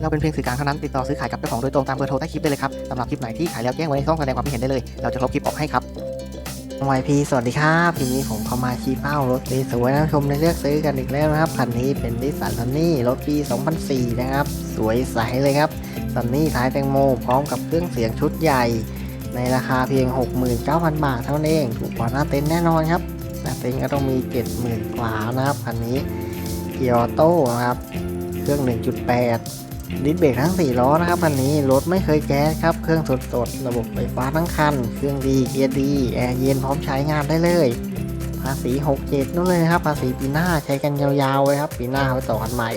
เราเป็นเพียงสื่อกลางเท่านั้นติดต่อซื้อขายกับเจ้าของโดยตรงตามเบอร์โทรใต้คลิปได้เลยครับสำหรับคลิปไหนที่ขายแล้วแจ้งไว้ในช่องแสดงความคิดเห็นได้เลย เราจะลบคลิปออกให้ครับวายพีสวัสดีครับทีนี้ผมเข้ามาชี้เป้ารถสวยๆนะชมในเลือกซื้อกันอีกแล้วนะครับคันนี้เป็นดิสันซันนี่รถปี 2004 นะครับ สวยใสเลยครับซันนี่ท้ายแตงโมพร้อมกับเครื่องเสียงชุดใหญ่ ในราคาเพียง 69,000 บาทเท่านั้นเอง ถูกกว่าหน้าเต็นแน่นอนครับหน้าเต็นก็ต้องมี 70,000กว่านะครับคันนี้เกียร์ออโต้นะครับ เครื่อง 1.8 ดิสเบรกทั้ง 4 ล้อนะครับคันนี้รถไม่เคยแก๊สครับ เครื่องสดๆระบบไฟฟ้าทั้งคัน เครื่องดีเกียร์ดี แอร์เย็นพร้อมใช้งานได้เลย ภาษี67นู่นเลยนะครับ ภาษีปีหน้าใช้กันยาวๆเลยครับ ปีหน้าเอาต่อกันใหม่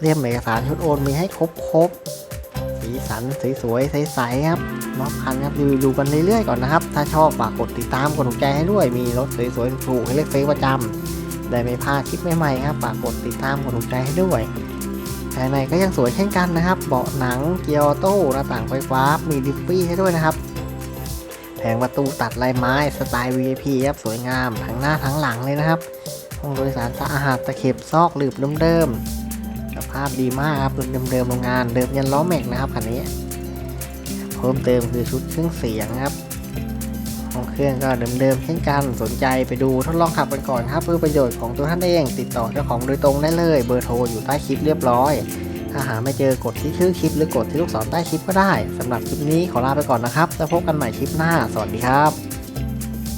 เรียมเอกสารชุดโอนมีให้ครบๆสีสันสวยๆใสๆครับรอบคันครับรีวิวดูกันเรื่อยๆก่อนนะครับ ถ้าชอบฝากกดติดตามกดถูกใจให้ด้วย มีรถสวยๆถูกให้เลือกซื้อประจำได้ไม่พลาดคลิปใหม่ๆครับฝากกดติดตามกดถูกใจให้ด้วย ภายในก็ยังสวยเช่นกันนะครับ เบาะหนังเกียร์ออโต้หน้าต่างไฟฟ้ามีดิฟฟี่ให้ด้วยนะครับแผงประตูตัดลายไม้สไตล์ VIP ครับสวยงามทั้งหน้าทั้งหลังเลยนะครับห้องโดยสารสะอาดตะเข็บซอกหลืบเดิมๆสภาพดีมากครับรุ่นเดิมโรงงานเดิมยันล้อแม็กนะครับคันนี้ เพิ่มเติมคือชุดเครื่องเสียงครับ ของเครื่องก็เดิมๆเช่นกันสนใจไปดูทดลองขับกันก่อนครับเพื่อประโยชน์ของตัวท่านเอง ติดต่อเจ้าของโดยตรงได้เลย เบอร์โทรอยู่ใต้คลิปเรียบร้อย ถ้าหาไม่เจอกดที่ชื่อคลิปหรือกดที่ลูกศรใต้คลิปก็ได้สำหรับคลิปนี้ขอลาไปก่อนนะครับแล้วพบกันใหม่คลิปหน้า สวัสดีครับ